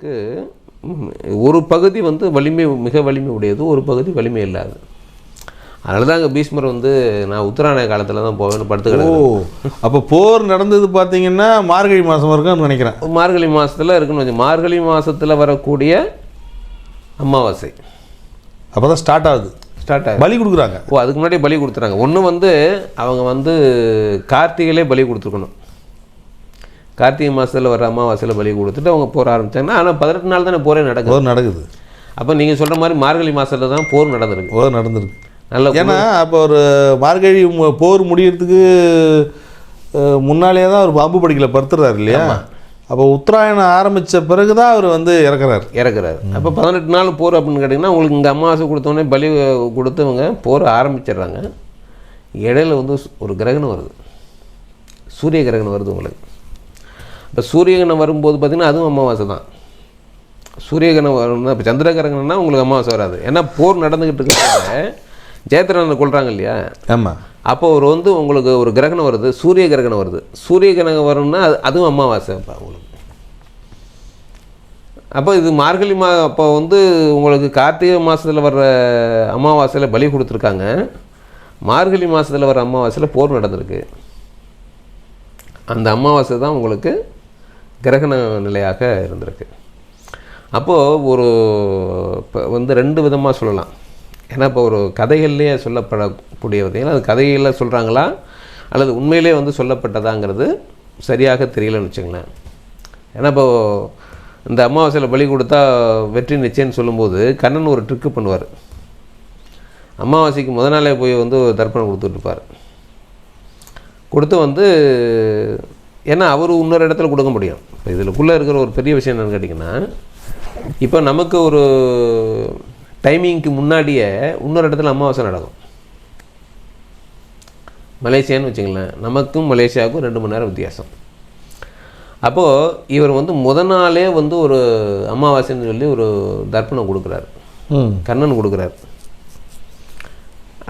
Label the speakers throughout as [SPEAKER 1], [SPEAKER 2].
[SPEAKER 1] உங்களுக்கு ஒரு பகுதி வந்து வலிமை மிக வலிமை உடையது ஒரு பகுதி வலிமை இல்லாது. அதனால தான் அங்கே பீஷ்மர் வந்து நான் உத்தராயண காலத்தில் தான் போவேன்னு
[SPEAKER 2] ஓ
[SPEAKER 1] படுத்துக்கிட்டு
[SPEAKER 2] அப்போ போர் நடந்தது பார்த்தீங்கன்னா மார்கழி மாதம் இருக்கும்னு நினைக்கிறேன்.
[SPEAKER 1] மார்கழி மாதத்தில் இருக்குன்னு வச்சு மார்கழி மாதத்தில் வரக்கூடிய அமாவாசை.
[SPEAKER 2] அப்போ தான் ஸ்டார்ட் ஆகுது.
[SPEAKER 1] ஸ்டார்ட் ஆகும்
[SPEAKER 2] பலி கொடுக்குறாங்க.
[SPEAKER 1] ஓ அதுக்கு முன்னாடி பலி கொடுத்துறாங்க. ஒன்று வந்து அவங்க வந்து கார்த்திகையிலே பலி கொடுத்துருக்கணும். கார்த்திகை மாதத்தில் வர அமாவாசையில் பலி கொடுத்துட்டு அவங்க போர் ஆரம்பிச்சாங்கன்னா ஆனால் பதினெட்டு நாள் தானே போரே நடக்குது.
[SPEAKER 2] போர் நடக்குது.
[SPEAKER 1] அப்போ நீங்கள் சொல்கிற மாதிரி மார்கழி மாதத்தில் தான் போர் நடந்திருக்கு.
[SPEAKER 2] போர் நடந்திருக்கு.
[SPEAKER 1] நல்ல
[SPEAKER 2] ஏன்னா அப்போ ஒரு மார்கழி போர் முடியறதுக்கு முன்னாலேயே தான் அவர் பாம்பு படிக்கல படுத்துறாரு இல்லையா? அப்போ உத்தராயணம் ஆரம்பித்த பிறகு தான் அவர் வந்து இறக்குறாரு.
[SPEAKER 1] இறக்குறாரு. அப்போ பதினெட்டு நாள் போர் அப்படின்னு கேட்டிங்கன்னா உங்களுக்கு இங்கே அமாவாசை கொடுத்தோடனே பலி கொடுத்தவங்க போர் ஆரம்பிச்சிடுறாங்க. இடையில வந்து ஒரு கிரகணம் வருது. சூரிய கிரகணம் வருது உங்களுக்கு. இப்போ சூரிய கிரகணம் வரும்போது பார்த்திங்கன்னா அதுவும் அமாவாசை தான். சூரிய கிரகணம் வரும்னா இப்போ சந்திர கிரகணம்னா உங்களுக்கு அமாவாசை வராது. ஏன்னா போர் நடந்துக்கிட்டு இருக்கிறத ஜெயத்ரனை கொள்றாங்க இல்லையா?
[SPEAKER 2] ஆமாம்
[SPEAKER 1] அப்போ ஒரு வந்து உங்களுக்கு ஒரு கிரகணம் வருது சூரிய கிரகணம் வருது. சூரிய கிரகணம் வரும்னா அது அதுவும் அமாவாசை அப்போ உங்களுக்கு அப்போ இது மார்கழி மா அப்போ வந்து உங்களுக்கு கார்த்திகை மாதத்தில் வர்ற அமாவாசையில் பலி கொடுத்துருக்காங்க. மார்கழி மாதத்தில் வர அமாவாசையில் போர் நடந்திருக்கு. அந்த அமாவாசை தான் உங்களுக்கு கிரகண நிலையாக இருந்திருக்கு. அப்போது ஒரு இப்போ வந்து ரெண்டு விதமாக சொல்லலாம். ஏன்னா இப்போ ஒரு கதைகள்லேயே சொல்லப்படக்கூடிய பார்த்தீங்கன்னா அது கதைகளில் சொல்கிறாங்களா அல்லது உண்மையிலே வந்து சொல்லப்பட்டதாங்கிறது சரியாக தெரியலன்னு வச்சுங்களேன் ஏன்னா இப்போ இந்த அமாவாசையில் பலி கொடுத்தா வெற்றி நிச்சயம்னு சொல்லும்போது கண்ணன் ஒரு ட்ரிக்கு பண்ணுவார். அமாவாசைக்கு முத நாளே போய் வந்து ஒரு தர்ப்பணம் கொடுத்துட்ருப்பார் கொடுத்து வந்து ஏன்னா அவர் இன்னொரு இடத்துல கொடுக்க முடியும். இப்போ இதுக்குள்ளே இருக்கிற ஒரு பெரிய விஷயம் என்னென்னு கேட்டிங்கன்னா இப்போ நமக்கு ஒரு டைமிங்க்கு முன்னாடியே இன்னொரு இடத்துல அமாவாசை நடக்கும். மலேசியான்னு வச்சுங்களேன் நமக்கும் மலேசியாவுக்கும் ரெண்டு மணி நேரம் வித்தியாசம். அப்போது இவர் வந்து முத நாளே வந்து ஒரு அமாவாசைன்னு சொல்லி ஒரு தர்ப்பணம் கொடுக்குறாரு. கண்ணன் கொடுக்குறாரு.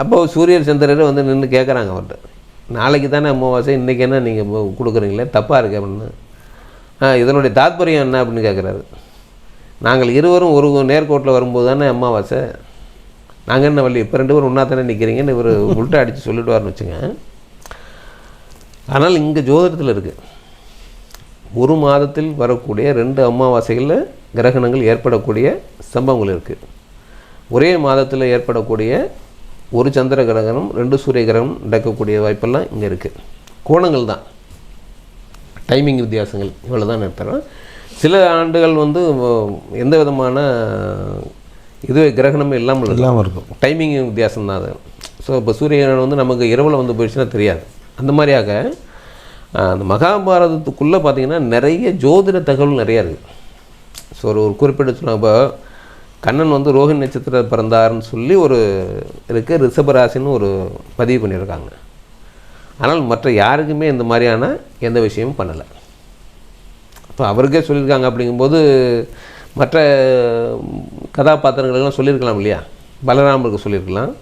[SPEAKER 1] அப்போ சூரியர் சந்திரர் வந்து நின்று கேட்குறாங்க அவர்கிட்ட. நாளைக்கு தானே அமாவாசை இன்றைக்கி என்ன நீங்கள் கொடுக்குறீங்களே? தப்பாக இருக்கு அப்படின்னு. ஆ இதனுடைய தாத்பரியம் என்ன அப்படின்னு கேட்குறாரு நாங்கள் இருவரும் ஒரு நேர்கோட்டில் வரும்போது தானே அமாவாசை. நாங்கள் என்ன வழி இப்போ ரெண்டு பேரும் ஒன்றா தானே நிற்கிறீங்கன்னு இவர் உள்ட்டா அடித்து சொல்லிடுவார்னு வச்சுங்க. ஆனால் இங்கே ஜோதிடத்தில் இருக்குது ஒரு மாதத்தில் வரக்கூடிய ரெண்டு அமாவாசைகளில் கிரகணங்கள் ஏற்படக்கூடிய சம்பவங்கள் இருக்குது ஒரே மாதத்தில் ஏற்படக்கூடிய ஒரு சந்திர கிரகணம் ரெண்டு சூரிய கிரகணம் நடக்கக்கூடிய வாய்ப்பெல்லாம் இங்கே இருக்குது கோணங்கள் தான். டைமிங் வித்தியாசங்கள் இவ்வளோ தான் நிறுத்துறோம் சில ஆண்டுகள் வந்து எந்த விதமான இது கிரகணமே இல்லாமல்
[SPEAKER 2] இல்லாமல் இருக்கும்.
[SPEAKER 1] டைமிங் வித்தியாசம் தான் அது. ஸோ இப்போ சூரியன் வந்து நமக்கு இரவில் வந்து போயிடுச்சுன்னா தெரியாது. அந்த மாதிரியாக அந்த மகாபாரதத்துக்குள்ளே பார்த்தீங்கன்னா நிறைய ஜோதிட தகவல் நிறையா இருக்குது ஸோ ஒரு ஒரு குறிப்பிட்ட சொன்னாங்க இப்போ கண்ணன் வந்து ரோஹிணி நட்சத்திர பிறந்தாருன்னு சொல்லி ஒரு இருக்குது ரிஷபராசின்னு ஒரு பதிவு பண்ணியிருக்காங்க. ஆனால் மற்ற யாருக்குமே இந்த மாதிரியான எந்த விஷயமும் பண்ணலை. இப்போ அவருக்கே சொல்லியிருக்காங்க அப்படிங்கும்போது மற்ற கதாபாத்திரங்களெல்லாம் சொல்லியிருக்கலாம் இல்லையா? பலராமருக்கு சொல்லியிருக்கலாம்.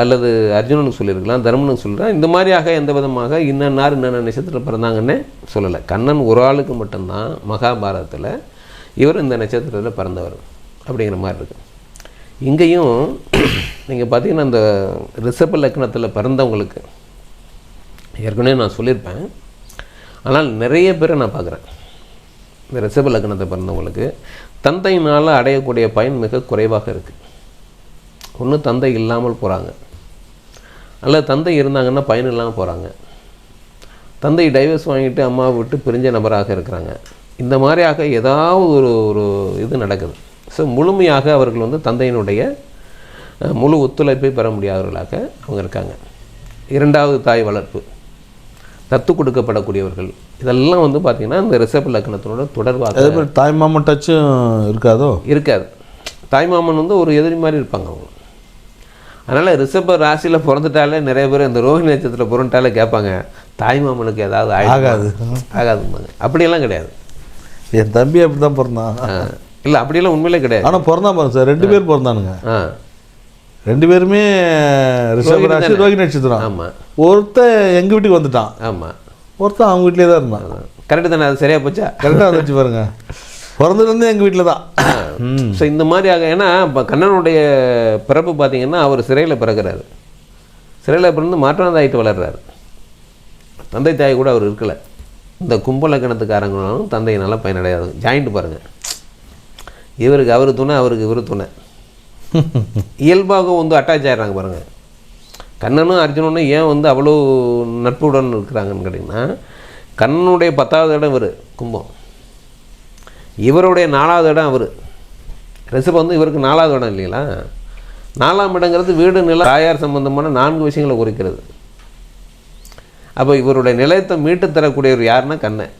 [SPEAKER 1] அல்லது அர்ஜுனனுக்கு சொல்லியிருக்கலாம் தர்மனுக்கு சொல்லியிருக்கலாம். இந்த மாதிரியாக எந்த விதமாக இன்னன்னார் இன்னென்ன நட்சத்திரத்தில் பிறந்தாங்கன்னே சொல்லலை. கண்ணன் ஒரு ஆளுக்கு மட்டும்தான் மகாபாரதத்தில் இவர் இந்த நட்சத்திரத்தில் பிறந்தவர். அப்படிங்கிற மாதிரி இருக்கு. இங்கேயும் நீங்கள் பார்த்தீங்கன்னா இந்த ரிஷப லக்னத்தில் பிறந்தவங்களுக்கு ஏற்கனவே நான் சொல்லியிருப்பேன். ஆனால் நிறைய பேரை நான் பார்க்குறேன். இந்த ரிஷப லக்னத்தை பிறந்தவங்களுக்கு தந்தையினால் அடையக்கூடிய பயன் மிக குறைவாக இருக்குது ஒன்று தந்தை இல்லாமல் போகிறாங்க அல்லது தந்தை இருந்தாங்கன்னா பயன் இல்லாமல் போகிறாங்க தந்தை டைவர்ஸ் வாங்கிட்டு அம்மாவை விட்டு பிரிஞ்ச நபராக இருக்கிறாங்க. இந்த மாதிரியாக ஏதாவது ஒரு ஒரு இது நடக்குது. ஸோ முழுமையாக அவர்கள் வந்து தந்தையினுடைய முழு ஒத்துழைப்பை பெற முடியாதவர்களாக அவங்க இருக்காங்க. இரண்டாவது தாய் வளர்ப்பு தத்து கொடுக்கப்படக்கூடியவர்கள். இதெல்லாம் வந்து பார்த்திங்கன்னா இந்த ரிஷப லக்னத்தினோட தொடர்பாக
[SPEAKER 2] அதே மாதிரி தாய்மாமன் டச்சும் இருக்காதோ?
[SPEAKER 1] இருக்காது. தாய்மாமன் வந்து ஒரு எதிரி மாதிரி இருப்பாங்க அவங்க. அதனால் ரிஷப ராசியில் பிறந்துட்டாலே நிறைய பேர் இந்த ரோஹிணி நட்சத்திரத்தில் பிறந்துட்டாலே கேட்பாங்க தாய்மாமனுக்கு ஏதாவது ஆயிடுமா?
[SPEAKER 2] ஆகாது.
[SPEAKER 1] ஆகாதும்பாங்க. அப்படியெல்லாம் கிடையாது.
[SPEAKER 2] என் தம்பி அப்படி தான் பிறந்தான்
[SPEAKER 1] இல்லை அப்படியெல்லாம் உண்மையிலே கிடையாது.
[SPEAKER 2] ஆனால் பிறந்தான் பாருங்க சார் ரெண்டு பேர் பிறந்தானுங்க. ரெண்டு பேருமே ரிஷபராசி ரோஹி நட்சத்திரம்.
[SPEAKER 1] ஆமாம்
[SPEAKER 2] ஒருத்தன் எங்கள் வீட்டுக்கு வந்துட்டான்.
[SPEAKER 1] ஆமாம்
[SPEAKER 2] ஒருத்தன் அவங்க வீட்டிலே தான் இருந்தான்.
[SPEAKER 1] கரெக்டு தானே அது சரியாக போச்சா?
[SPEAKER 2] கரெக்டாக வந்துச்சு பாருங்க. பிறந்ததுலேருந்து எங்கள் வீட்டில் தான்.
[SPEAKER 1] ஸோ இந்த மாதிரியாக ஏன்னா இப்போ கண்ணனுடைய பிறப்பு பார்த்தீங்கன்னா அவர் சிறையில் பிறக்கிறாரு. சிறையில் பிறந்து மாற்றாந்தாயிட்டு வளர்றாரு. தந்தை தாய் கூட அவர் இருக்கலை. இந்த கும்பல கிணத்துக்காரங்களும் தந்தையினால பயனடையாது. ஜாயிண்ட் பாருங்கள் இவருக்கு அவர் துணை அவருக்கு இவர் துணை. இயல்பாக வந்து அட்டாச் ஆயிடுறாங்க பாருங்கள் கண்ணனும் அர்ஜுனனும் ஏன் வந்து அவ்வளோ நட்புடன் இருக்கிறாங்கன்னு கேட்டிங்கன்னா கண்ணனுடைய பத்தாவது இடம் இவர் கும்பம். இவருடைய நாலாவது இடம் அவர். ரிஷபம் வந்து இவருக்கு நாலாவது இடம் இல்லைங்களா? நாலாம் இடங்கிறது வீடு நில தாயார் சம்பந்தமான நான்கு விஷயங்களை குறிக்கிறது. அப்போ இவருடைய நிலையத்தை மீட்டு தரக்கூடியவர் யாருன்னா கண்ணன்.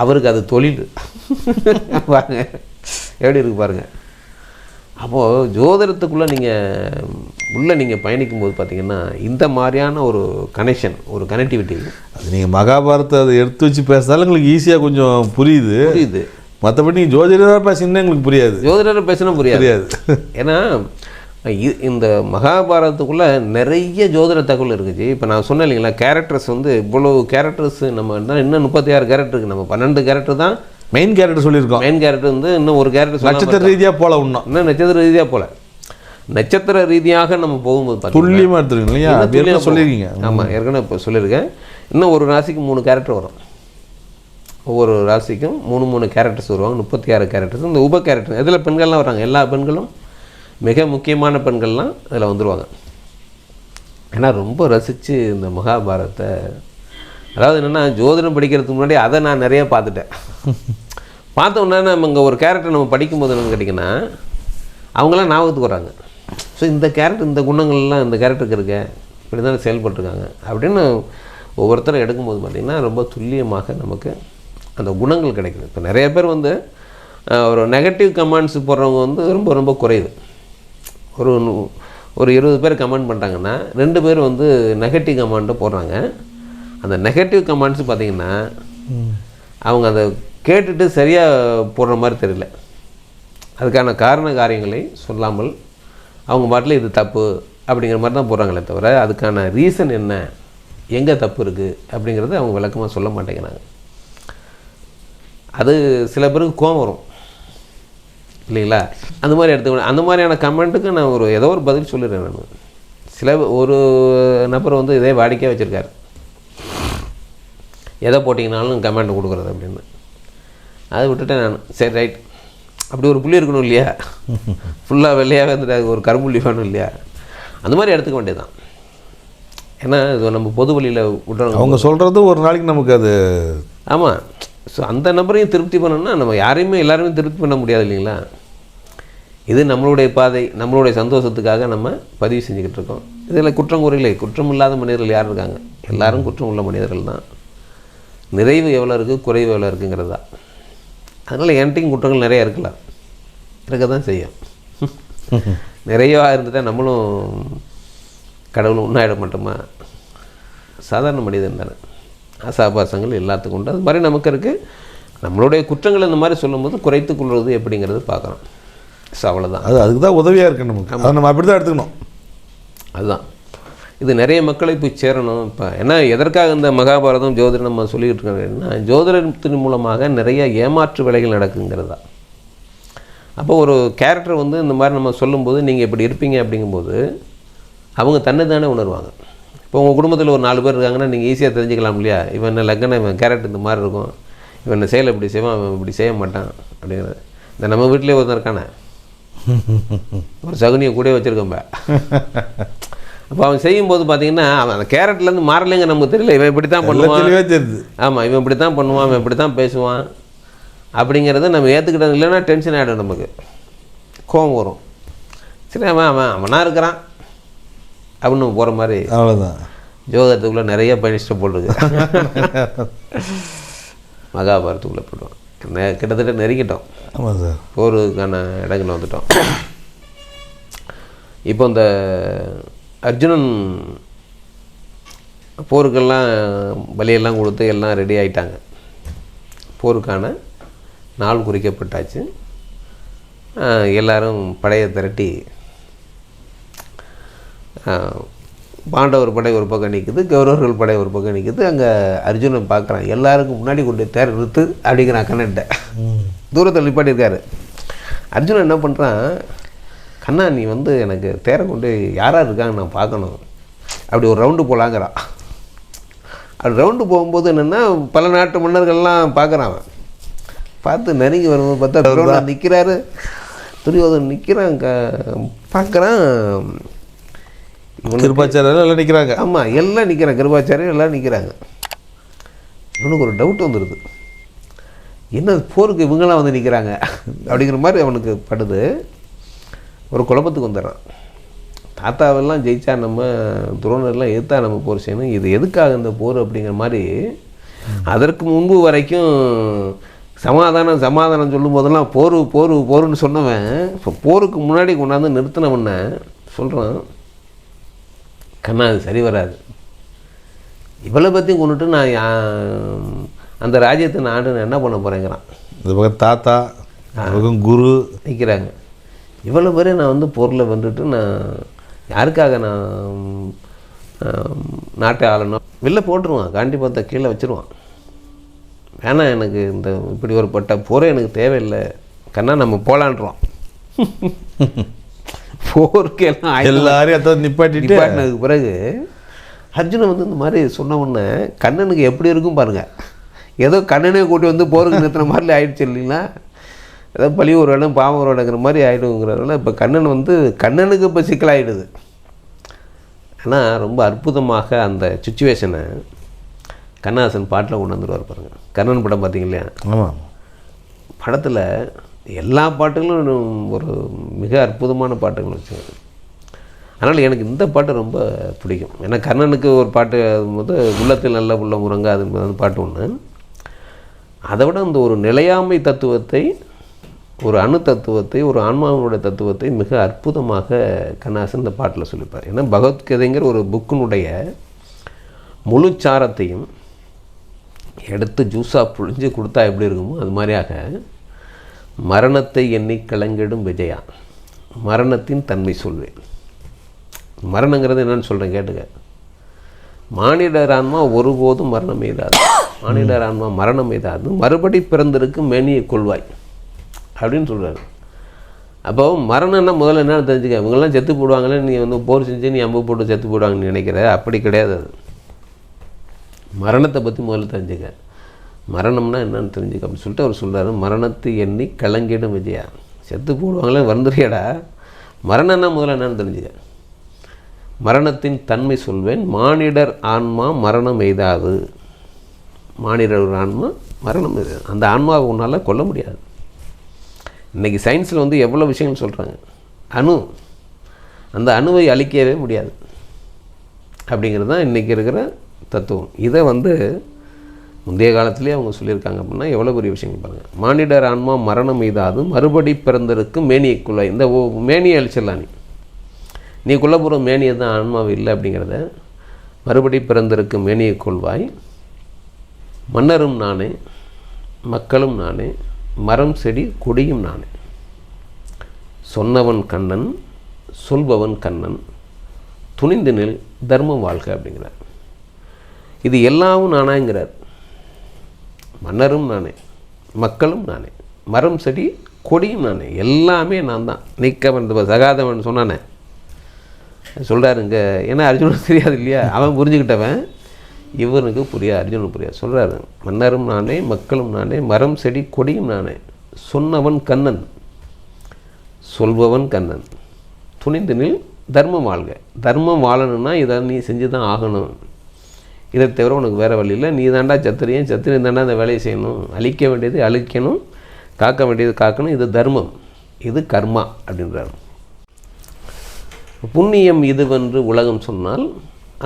[SPEAKER 1] அவருக்கு அது தொழில். பாருங்க. எப்படி இருக்கு பாருங்க. அப்போது ஜோதிடத்துக்குள்ளே நீங்கள் உள்ளே நீங்கள் பயணிக்கும் போது பார்த்தீங்கன்னா இந்த மாதிரியான ஒரு கனெக்ஷன் ஒரு கனெக்டிவிட்டி
[SPEAKER 2] அது நீங்கள் மகாபாரத்தை அதை எடுத்து வச்சு பேசுனாலும் உங்களுக்கு ஈஸியாக கொஞ்சம் புரியுது.
[SPEAKER 1] புரியுது.
[SPEAKER 2] மற்றபடி நீங்கள் ஜோதிடராக பேசினா எங்களுக்கு புரியாது.
[SPEAKER 1] ஜோதிடர் பேசினா புரியாது.
[SPEAKER 2] புரியாது.
[SPEAKER 1] ஏன்னா இந்த மகாபாரதத்துக்குள்ளே நிறைய ஜோதிட தகவல் இருக்குது இப்போ நான் சொன்னேன் இல்லைங்களா கேரக்டர்ஸ் வந்து இவ்வளோ கேரக்டர்ஸ் நம்ம தான் இன்னும் முப்பத்தி ஆறு கேரக்டர் இருக்குது நம்ம பன்னெண்டு கேரக்டர் தான்
[SPEAKER 2] மெயின் கேரக்டர் சொல்லியிருக்கோம்.
[SPEAKER 1] மெயின் கேரக்டர் வந்து இன்னும் ஒரு கேரக்டர்
[SPEAKER 2] நட்சத்திர ரீதியாக போல இன்னும்
[SPEAKER 1] இன்னும் நட்சத்திர ரீதியாக போல. நட்சத்திர ரீதியாக நம்ம போகும்போது
[SPEAKER 2] துல்லியமாக எடுத்துருக்கீங்க இல்லையா? சொல்லியிருக்கீங்க.
[SPEAKER 1] போகும். ஆமா ஏற்கனவே இப்போ சொல்லியிருக்கேன். இன்னும் ஒரு ராசிக்கு மூணு கேரக்டர் வரும். ஒவ்வொரு ராசிக்கும் மூணு மூணு கேரக்டர்ஸ் வருவாங்க. முப்பத்தி ஆறு கேரக்டர்ஸ் இந்த உப கேரக்டர் இதில் பெண்கள்லாம் வராங்க? எல்லா பெண்களும் மிக முக்கியமான பெண்கள்லாம் இதில் வந்துருவாங்க. ஏன்னா ரொம்ப ரசித்து இந்த மகாபாரதத்தை அதாவது என்னென்னா ஜோதிடம் படிக்கிறதுக்கு முன்னாடி அதை நான் நிறைய பார்த்துட்டேன். பார்த்த உடனே நம்ம இங்கே ஒரு கேரக்டர் நம்ம படிக்கும்போது என்னன்னு கேட்டிங்கன்னா அவங்களாம் ஞாபகத்துக்கு வராங்க. ஸோ இந்த கேரக்டர் இந்த குணங்கள்லாம் இந்த கேரக்டருக்கு இருக்க இப்படி தான் செயல்பட்டுருக்காங்க. அப்படின்னு ஒவ்வொருத்தரும் எடுக்கும்போது பார்த்திங்கன்னா ரொம்ப துல்லியமாக நமக்கு அந்த குணங்கள் கிடைக்குது. இப்போ நிறைய பேர் வந்து ஒரு நெகட்டிவ் கமெண்ட்ஸ் போடுறவங்க வந்து ரொம்ப ரொம்ப குறைவு. ஒரு ஒரு இருபது பேர் கமெண்ட் பண்ணிட்டாங்கன்னா ரெண்டு பேர் வந்து நெகட்டிவ் கமெண்ட்டு போடுறாங்க. அந்த நெகட்டிவ் கமெண்ட்ஸ் பார்த்திங்கன்னா அவங்க அதை கேட்டுட்டு சரியாக போடுற மாதிரி தெரியல. அதுக்கான காரண காரியங்களை சொல்லாமல் அவங்க பாட்டில் இது தப்பு அப்படிங்கிற மாதிரி தான் போடுறாங்களே தவிர அதுக்கான ரீசன் என்ன? எங்கே தப்பு இருக்குது அப்படிங்கிறத அவங்க விளக்கமாக சொல்ல மாட்டேங்கிறாங்க. அது சில பேருக்கு கோவம் வரும். இல்லைங்களா? அந்த மாதிரி எடுத்துக்கணும். அந்த மாதிரியான கமெண்ட்டுக்கு நான் ஒரு ஏதோ ஒரு பதில் சொல்லிடுறேன் நான். சில ஒரு நபர் வந்து இதே வாடிக்கையாக வச்சுருக்காரு. எதை போட்டிங்கனாலும் கமெண்ட் கொடுக்குறது அப்படின்னு. அதை விட்டுட்டேன் நான். சரி ரைட் அப்படி ஒரு புள்ளி இருக்கணும் இல்லையா? ஃபுல்லாக வெள்ளையாக வந்துட்டு ஒரு கரும்புள்ளி வேணும் இல்லையா? அந்த மாதிரி எடுத்துக்க வேண்டியதுதான். ஏன்னா இது நம்ம பொது வழியில் விட்டுறோம்
[SPEAKER 2] அவங்க சொல்கிறது ஒரு நாளைக்கு நமக்கு அது
[SPEAKER 1] ஆமாம் ஸோ அந்த நபரையும் திருப்தி பண்ணணும்னா நம்ம யாரையுமே எல்லாருமே திருப்தி பண்ண முடியாது இல்லைங்களா? இது நம்மளுடைய பாதை நம்மளுடைய சந்தோஷத்துக்காக நம்ம பதிவு செஞ்சுக்கிட்டு இருக்கோம். இதில் குற்றம் குறையில்லை. குற்றம் இல்லாத மனிதர்கள் யார் இருக்காங்க? எல்லாரும் குற்றம் உள்ள மனிதர்கள் தான். நிறைவு எவ்வளோ இருக்குது குறைவு எவ்வளோ இருக்குங்கிறது. தான் அதனால் என்கிட்டையும் குற்றங்கள் நிறைய இருக்கலாம். இருக்க தான் செய்யும். நிறையவா இருந்துட்டால் நம்மளும் கடவுள் உண்ணாயிட மாட்டோமா? சாதாரண மனிதன் தானே. ஆசாபாசங்கள் எல்லாத்துக்கும் உண்டு. அது மாதிரி நமக்கு இருக்குது நம்மளுடைய குற்றங்கள் இந்த மாதிரி சொல்லும்போது குறைத்துக் கொள்வது எப்படிங்கிறது பார்க்குறோம் ஸோ அவ்வளோதான்
[SPEAKER 2] அது அதுக்கு தான் உதவியாக இருக்கு நமக்கு. அதை நம்ம அப்படி தான் எடுத்துக்கணும்.
[SPEAKER 1] அதுதான். இது நிறைய மக்களை போய் சேரணும். இப்போ ஏன்னா எதற்காக இந்த மகாபாரதம் ஜோதிடம் நம்ம சொல்லிக்கிட்டு இருக்கோம்னா ஜோதிடத்தின் மூலமாக நிறைய ஏமாற்று வேலைகள் நடக்குங்கிறதா. அப்போ ஒரு கேரக்டர் வந்து இந்த மாதிரி நம்ம சொல்லும்போது நீங்கள் இப்படி இருப்பீங்க அப்படிங்கும்போது அவங்க தன்னை தானே உணர்வாங்க. இப்போ உங்கள் குடும்பத்தில் ஒரு நாலு பேர் இருக்காங்கன்னா நீங்கள் ஈஸியாக தெரிஞ்சுக்கலாம் இல்லையா? இவன் என்ன லக்கணம் இவன் கேரக்டர் இந்த மாதிரி இருக்கும். இவன் என்ன செயல் இப்படி செய்வான் அவன் இப்படி செய்ய மாட்டான் அப்படிங்கிறது. இந்த நம்ம வீட்டிலே ஒருத்தன் இருக்கானே. ஒரு சகுனியை கூட வச்சுருக்கோம்ப அப்போ அவன் செய்யும்போது பார்த்தீங்கன்னா அவன் அந்த கேரட்லேருந்து மாறலைங்க நமக்கு தெரியல. இவன் இப்படி தான் பண்ணுவான் ஆமாம் இவன் இப்படி தான் பண்ணுவான் இவன் இப்படி தான் பேசுவான். அப்படிங்கிறத நம்ம ஏற்றுக்கிட்டது இல்லைன்னா டென்ஷன் ஆகிடும் நமக்கு. கோவம் வரும். சரி அவன் அவன் அவனாக இருக்கிறான். அப்படின்னு போகிற மாதிரி.
[SPEAKER 2] அவ்வளோதான்
[SPEAKER 1] ஜோதிடத்துக்குள்ளே நிறைய பயணிச்சுட்டு போட்டிருக்கு. மகாபாரத்துக்குள்ளே போய்டுவோம் நெ- கிட்டத்தட்ட நெருங்கிட்டோம்.
[SPEAKER 2] ஆமாம் சார்.
[SPEAKER 1] போருக்கான இடங்கள் வந்துட்டோம். இப்போ இந்த அர்ஜுனன் போருக்கெல்லாம் பலியெல்லாம் கொடுத்து எல்லாம் ரெடி ஆயிட்டாங்க. போருக்கான நாள் குறிக்கப்பட்டாச்சு. எல்லாரும் படையை திரட்டி பாண்டவர் படை ஒரு பக்கம் நிற்குது கௌரவர்கள் படை ஒரு பக்கம் நிற்குது அங்கே அர்ஜுனன் பார்க்குறான் எல்லாருக்கும் முன்னாடி கொண்டு தேர் நிறுத்து அப்படிங்கிறான் கண்ணன்ட்ட. தூரத்தில் நிப்பாட்டியிருக்காரு. அர்ஜுனன் என்ன பண்ணுறான் கண்ணா நீ வந்து எனக்கு தேரை கொண்டு யாராக இருக்காங்க நான் பார்க்கணும். அப்படி ஒரு ரவுண்டு போகலாங்கிறான் அப்படி ரவுண்டு போகும்போது என்னென்னா பல நாட்டு மன்னர்கள்லாம் பார்க்குறான் பார்த்து நெருங்கி வரும்போது பார்த்தா நிற்கிறாரு துரியோதன் நிற்கிறான் க பார்க்குறான்.
[SPEAKER 2] திருப்பாச்சாரியார் எல்லாம் நிற்கிறாங்க
[SPEAKER 1] ஆமாம் எல்லாம் நிற்கிறாங்க கிருபாச்சாரியர் எல்லாம் நிற்கிறாங்க இவனுக்கு ஒரு டவுட் வந்துடுது என்ன போருக்கு இவங்களாம் வந்து நிற்கிறாங்க அப்படிங்கிற மாதிரி அவனுக்கு படுது. ஒரு குழப்பத்துக்கு வந்துடுறான். தாத்தாவெல்லாம் ஜெயிச்சா நம்ம துரோணர்லாம் எதிர்த்தா நம்ம போர் செய்யணும். இது எதுக்காக இந்த போர் அப்படிங்கிற மாதிரி அதற்கு முன்பு வரைக்கும் சமாதானம் சமாதானம் சொல்லும் போதெல்லாம் போர் போர் போருன்னு சொன்னவன் இப்போ போருக்கு முன்னாடி கொண்டாந்து நிறுத்தினவன சொல்கிறான் கண்ணா அது சரி வராது. இவளை பற்றியும் கொண்டுட்டு நான் அந்த ராஜ்யத்தை நான் என்ன பண்ண போகிறேங்கிறான்
[SPEAKER 2] இந்த பக்கம் தாத்தா பக்கம் குரு.
[SPEAKER 1] நிற்கிறாங்க இவ்வளோ பேரை நான் வந்து போரில் வந்துட்டு நான் யாருக்காக நான் நாட்டை ஆளணும்? வெளில போட்டுருவான். காண்டி பார்த்தா கீழே வச்சிருவான். வேணாம் எனக்கு இந்த இப்படி ஒரு பட்ட போரே எனக்கு தேவையில்லை. கண்ணா நம்ம போலான்றோம் போருக்கு எல்லாம்
[SPEAKER 2] எல்லாரையும் அதான் நிப்பாட்டிட்டு.
[SPEAKER 1] நிப்பாட்டினதுக்கு பிறகு அர்ஜுனன் வந்து இந்த மாதிரி சொன்ன உடனே கண்ணனுக்கு எப்படி இருக்கும் பாருங்க. ஏதோ கண்ணனே கூட்டி வந்து போருக்கு நிறுத்தின மாதிரி ஆயிடுச்சு இல்லைங்களா? ஏதோ பழி ஒரு இடம் பாவம் ஒரு இடங்கிற மாதிரி ஆகிடுங்கிறதுனால இப்போ கண்ணன் வந்து கண்ணனுக்கு இப்போ சிக்கலாயிடுது. ஆனால் ரொம்ப அற்புதமாக அந்த சுச்சுவேஷனை கண்ணாசன் பாட்டில் கொண்டு வந்துருவார் பாருங்க. கண்ணன் படம் பார்த்தீங்க இல்லையா?
[SPEAKER 2] ஆமாம்
[SPEAKER 1] படத்தில் எல்லா பாட்டுகளும் ஒரு மிக அற்புதமான பாட்டுகள் வச்சுருக்காங்க அதனால் எனக்கு இந்த பாட்டு ரொம்ப பிடிக்கும். ஏன்னா கர்ணனுக்கு ஒரு பாட்டு வந்து உள்ளத்தில் நல்ல உள்ள உறங்காது அது அந்த பாட்டு ஒன்று அதை விட அந்த ஒரு நிலையாமை தத்துவத்தை ஒரு அணு தத்துவத்தை ஒரு ஆன்மாவினுடைய தத்துவத்தை மிக அற்புதமாக கண்ணாசன் இந்த பாட்டில் சொல்லிப்பார். ஏன்னா பகவத்கீதைங்கிற ஒரு புக்கினுடைய முழு சாரத்தையும் எடுத்து ஜூஸாக புழிஞ்சு கொடுத்தா எப்படி இருக்குமோ அது மாதிரியாக மரணத்தை எண்ணி கலங்கிடும் விஜயா. மரணத்தின் தன்மை சொல்வேன். மரணங்கிறது என்னன்னு சொல்கிறேன் கேட்டுக்க. மானிடர் ஆன்மா ஒருபோதும் மரணம் எய்தாது. மானிடர் ஆன்மா மரணம் எய்தாது. மறுபடி பிறந்திருக்கு மேனியை கொள்வாய். அப்படின்னு சொல்கிறாரு அப்போ மரணம்னா முதல்ல என்னன்னு தெரிஞ்சுக்க. இவங்கெல்லாம் செத்து போடுவாங்களே நீ வந்து போர் செஞ்சு நீ அம்பு போட்டு செத்து போடுவாங்கன்னு நினைக்கிற. அப்படி கிடையாது அது. மரணத்தை பற்றி முதல்ல தெரிஞ்சுக்க. மரணம்னா என்னன்னு தெரிஞ்சுக்க அப்படின்னு சொல்லிட்டு அவர் சொல்கிறாரு மரணத்தை எண்ணி கலங்கிடும் விஜயா. செத்து போடுவாங்களே வந்துறியடா மரணம்னா முதல்ல என்னன்னு தெரிஞ்சுக்க. மரணத்தின் தன்மை சொல்வேன் மானிடர் ஆன்மா மரணம் எய்தாது. மானிடர் ஆன்மா மரணம் எய்தாது. அந்த ஆன்மாவை உன்னால் கொல்ல முடியாது. இன்றைக்கி சயின்ஸில் வந்து எவ்வளோ விஷயங்கள் சொல்கிறாங்க அணு. அந்த அணுவை அழிக்கவே முடியாது. அப்படிங்கிறது தான் இன்றைக்கி இருக்கிற தத்துவம். இதை வந்து முந்தைய காலத்திலே அவங்க சொல்லியிருக்காங்க அப்படின்னா எவ்வளோ பெரிய விஷயங்கள் பாருங்கள் மானிடர் ஆன்மா மரணம் எய்தாது மறுபடி பிறந்தருக்கு மேனியக்குள்ள இந்த ஓ மேனியை அழிச்சிடலாம் நீ? நீ கொல்ல மேனியை தான் ஆன்மாவு இல்லை அப்படிங்கிறத மறுபடி பிறந்தருக்கு மேனியை கொள்வாய். மன்னரும் நானே மக்களும் நானே மரம் செடி கொடியும் நானே. சொன்னவன் கண்ணன் சொல்பவன் கண்ணன் துணிந்து நில் தர்மம் வாழ்க அப்படிங்கிறார். இது எல்லாவும் நானாங்கிறார். மன்னரும் நானே மக்களும் நானே மரம் செடி கொடியும் நானே எல்லாமே நான் தான். நீக்கவன் இந்த சகாதவன் சொன்னானே. சொல்கிறாருங்க ஏன்னா அர்ஜுனனுக்கு தெரியாது இல்லையா? அவன் புரிஞ்சுக்கிட்டவன். இவனுக்கு புரியாது அர்ஜுனுக்கு புரியாது. சொல்கிறாரு மன்னரும் நானே மக்களும் நானே மரம் செடி கொடியும் நானே. சொன்னவன் கண்ணன். சொல்பவன் கண்ணன். துணிந்து நில் தர்மம் வாழ்க. தர்மம் வாழணும்னா இதை நீ செஞ்சு தான் ஆகணும். இதை தவிர உனக்கு வேறு வழி இல்லை. நீ தாண்டா சத்திரியன். சத்திரியன் தாண்டா அந்த வேலையை செய்யணும். அழிக்க வேண்டியது அழிக்கணும். காக்க வேண்டியது காக்கணும். இது தர்மம். இது கர்மா அப்படின்றார். புண்ணியம் இதுவென்று உலகம் சொன்னால்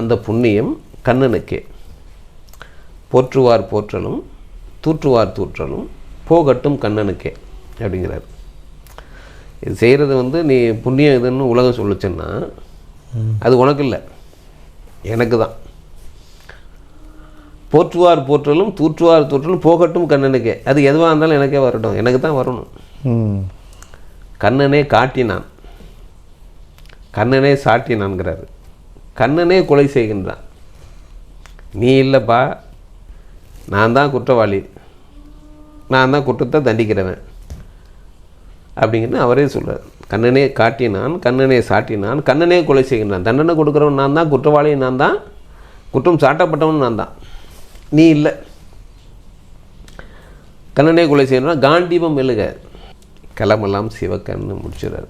[SPEAKER 1] அந்த புண்ணியம் கண்ணனுக்கே. போற்றுவார் போற்றலும் தூற்றுவார் தூற்றலும் போகட்டும் கண்ணனுக்கே அப்படிங்கிறார். இது செய்கிறது வந்து நீ புண்ணியம் இதுன்னு உலகம் சொல்லுச்சுன்னா அது உனக்கு இல்லை. எனக்கு தான். போற்றுவார் போற்றலும் தூற்றுவார் தூற்றலும் போகட்டும் கண்ணனுக்கே. அது எதுவாக இருந்தாலும் எனக்கே வரட்டும். எனக்கு தான் வரணும். கண்ணனே காட்டினான். கண்ணனே சாட்டினான்கிறாரு. கண்ணனே கொலை செய்கின்றான். நீ இல்லைப்பா. நான் தான் குற்றவாளி. நான் தான் குற்றத்தை தண்டிக்கிறவன். அப்படிங்கிறது அவரே சொல்றார். கண்ணனே காட்டினான் கண்ணனே சாட்டினான் கண்ணனே கொலை செய்கின்றான். தண்டனை கொடுக்குறவன் நான் தான் குற்றவாளி நான் தான் குற்றம் சாட்டப்பட்டவன் நான் தான். நீ இல்லை. கண்ணனே கொலை செய்யணும்னா காண்டீபம் எழுக. களமெல்லாம் சிவக்கண்ணு முடிச்சிடார்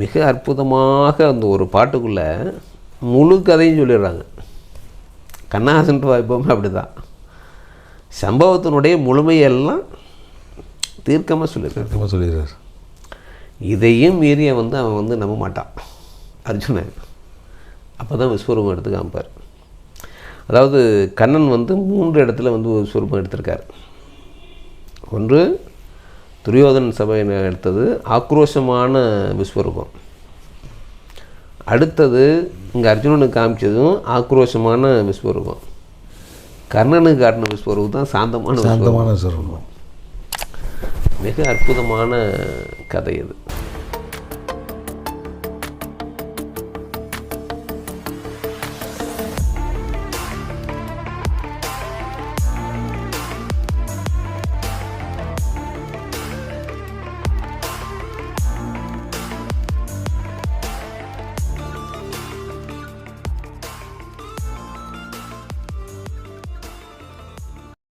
[SPEAKER 1] மிக அற்புதமாக அந்த ஒரு பாட்டுக்குள்ளே முழு கதையும் சொல்லிடுறாங்க. கண்ணாசன் எப்பவுமே அப்படி தான் சம்பவத்தினுடைய முழுமையெல்லாம் தீர்க்கமாக சொல்லியிருக்காரு
[SPEAKER 2] சுத்தமாக சொல்லிடுறாரு.
[SPEAKER 1] இதையும் மீறிய வந்து அவன் வந்து நம்ப மாட்டான். அர்ஜுனன். அப்போ தான் விஸ்வரூபம் எடுத்து காமிப்பார். அதாவது கண்ணன் வந்து மூன்று இடத்துல வந்து ஒரு விஸ்வரூபம் எடுத்திருக்கார். ஒன்று துரியோதன சபையில் எடுத்தது ஆக்ரோஷமான விஸ்வரூபம். அடுத்தது இங்கே அர்ஜுனனுக்கு காமிச்சதும் ஆக்ரோஷமான விஸ்வரூபம். கர்ணனுக்கு காட்டின விஸ்வரூபம் தான் சாந்தமான விஸ்வரூபம்.
[SPEAKER 2] சாந்தமான சொல்லுவோம்
[SPEAKER 1] மிக அற்புதமான கதை இது